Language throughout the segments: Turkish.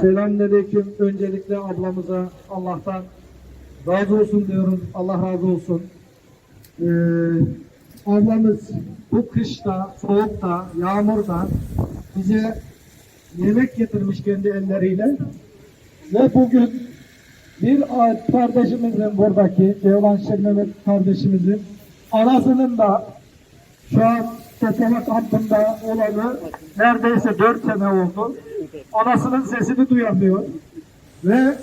Selamünaleyküm. Öncelikle ablamıza Allah'tan razı olsun diyoruz. Allah razı olsun. Ee, ablamız bu kışta, soğukta, yağmurda bize yemek getirmiş kendi elleriyle. Ve bugün bir kardeşimizin buradaki Ceylan Şenmehmet kardeşimizin anasının da şu an toplama kampında olanı neredeyse dört sene oldu. Anasının sesini duyamıyor. Ve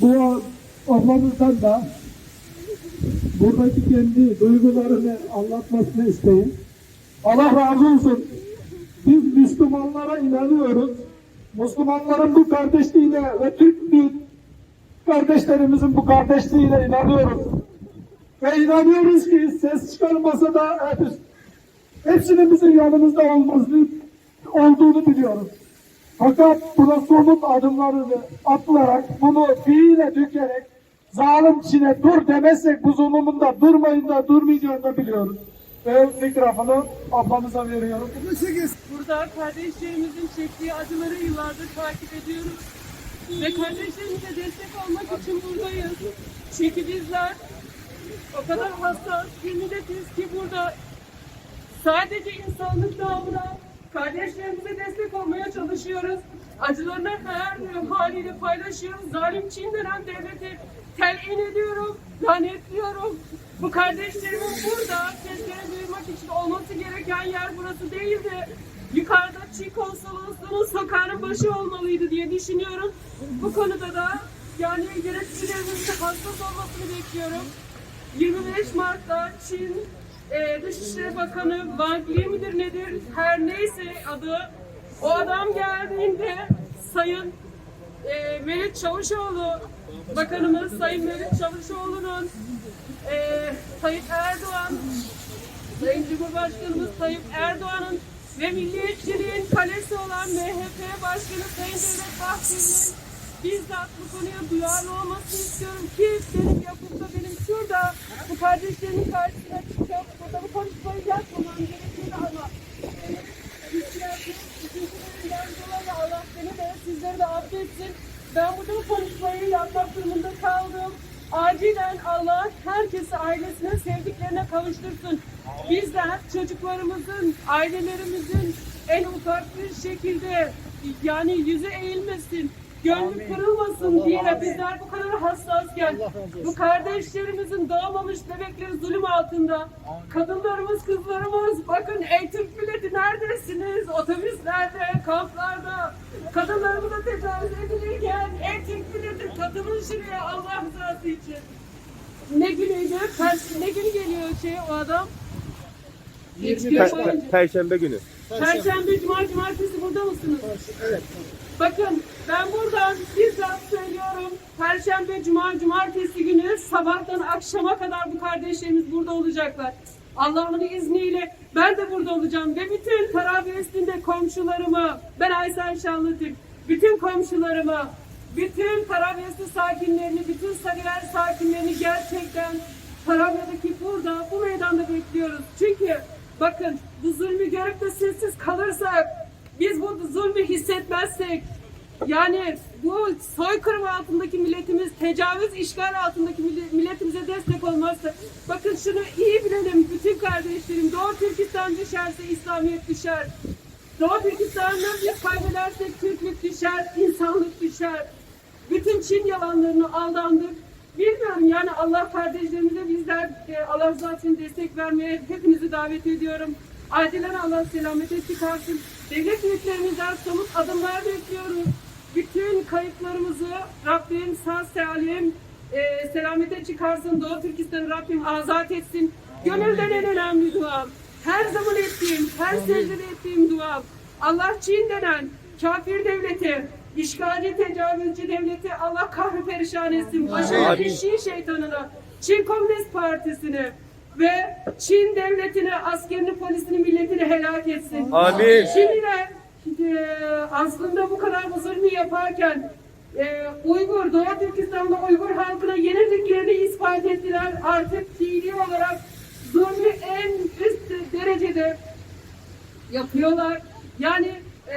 bu ablamızdan da buradaki kendi duygularını anlatmasını isteyin. Allah razı olsun. Biz Müslümanlara inanıyoruz. Müslümanların bu kardeşliğine ve Türk bir kardeşlerimizin bu kardeşliğine inanıyoruz. Ve inanıyoruz ki ses çıkarmasa da hepsinin bizim yanımızda olmasını, olduğunu biliyoruz. Fakat buna somut adımlarını atılarak, bunu fiile dökerek, zalim Çin'e dur demezsek bu zulümünde durmayın da durmayacağını da biliyoruz. Ve mikrofonu ablamıza veriyorum. Burada kardeşlerimizin çektiği acıları yıllardır takip ediyoruz. Ve kardeşlerimize destek olmak için buradayız. Çünkü bizler o kadar hassas bir ki burada sadece insanlık namına kardeşlerimize destek olmaya çalışıyoruz. Acılarını her haliyle paylaşıyoruz. Zalim Çin denen devleti telin ediyorum, lanetliyorum. Bu kardeşlerimin burada seslerini duyurmak için olması gereken yer burası değildi. Yukarıda Çin konsolosluğunun sokağının başı olmalıydı diye düşünüyorum. Bu konuda da yani yöneticilerimizin hassas olmasını bekliyorum. 25 Mart'ta Çin e, Dışişleri Bakanı Wang Yi midir nedir? Her neyse adı. O adam geldiğinde Sayın e, Melik Çavuşoğlu Bakanımız Sayın Melik Çavuşoğlu'nun e, Tayyip Erdoğan Sayın Cumhurbaşkanımız Tayyip Erdoğan'ın ve milliyetçiliğin kalesi olan MHP Başkanı Sayın Devlet Bahçeli'nin bizzat bu konuya duyarlı olmasını istiyorum ki benim yapıp da benim şurada bu kardeşlerimin karşısına çıkıp burada bu konuşmayı yapmamam gerekirdi ama benim hissiyatım, düşüncelerinden dolayı Allah beni de sizleri de affetsin. Ben burada bu konuşmayı yapmak durumunda kaldım. Acilen Allah herkesi ailesine, sevdiklerine kavuştursun. Bizler çocuklarımızın, ailelerimizin en ufak bir şekilde yani yüzü eğilmesin, gönlü kırılmasın diye bizler bu kadar hassasken bu kardeşlerimizin doğmamış bebekleri zulüm altında kadınlarımız, kızlarımız bakın ey Türk milleti neredesiniz? Otobüslerde, kamplarda kadınlarımıza tecavüz edilirken ey Türk milleti katılın şuraya Allah rızası için. Ne günüydü? Ne günü geliyor şey o adam? Boyunca. per- Perşembe günü. Perşembe, Cuma, Cumartesi burada mısınız? Evet. Bakın ben buradan bizzat söylüyorum. Perşembe, Cuma, Cumartesi günü sabahtan akşama kadar bu kardeşlerimiz burada olacaklar. Allah'ın izniyle ben de burada olacağım ve bütün Karabiyesinde komşularımı, ben Aysel Şanlıtürk, bütün komşularımı, bütün Karabiyesi sakinlerini, bütün Sarıyer sakinlerini gerçekten Tarabya'daki burada, bu meydanda bekliyoruz. Çünkü bakın bu zulmü görüp de sessiz kalırsak, zulmü hissetmezsek, yani bu soykırım altındaki milletimiz, tecavüz işgal altındaki millet- milletimize destek olmazsa, bakın şunu iyi bilelim bütün kardeşlerim, Doğu Türkistan düşerse İslamiyet düşer. Doğu Türkistan'ı biz kaybedersek Türklük düşer, insanlık düşer. Bütün Çin yalanlarını aldandık. Bilmiyorum yani Allah kardeşlerimize bizler e, Allah için destek vermeye hepinizi davet ediyorum. Acilen Allah selamete çıkarsın. Devlet büyüklerimizden somut adımlar bekliyoruz. Bütün kayıplarımızı Rabbim sağ salim e, selamete çıkarsın. Doğu Türkistan'ı Rabbim azat etsin. Gönülden en önemli duam. Her zaman ettiğim, her secdede ettiğim duam. Allah Çin denen kafir devleti, işgalci tecavüzcü devleti Allah kahri perişan etsin. Başındaki Şii şeytanını, Çin Komünist Partisi'ni ve Çin devletini, askerini, polisini, milletini helak etsin. Amin. Çin'le e, aslında bu kadar bu zulmü yaparken e, Uygur, Doğu Türkistan'da Uygur halkına yenildiklerini ispat ettiler. Artık fiili olarak zulmü en üst derecede yapıyorlar. Yani e,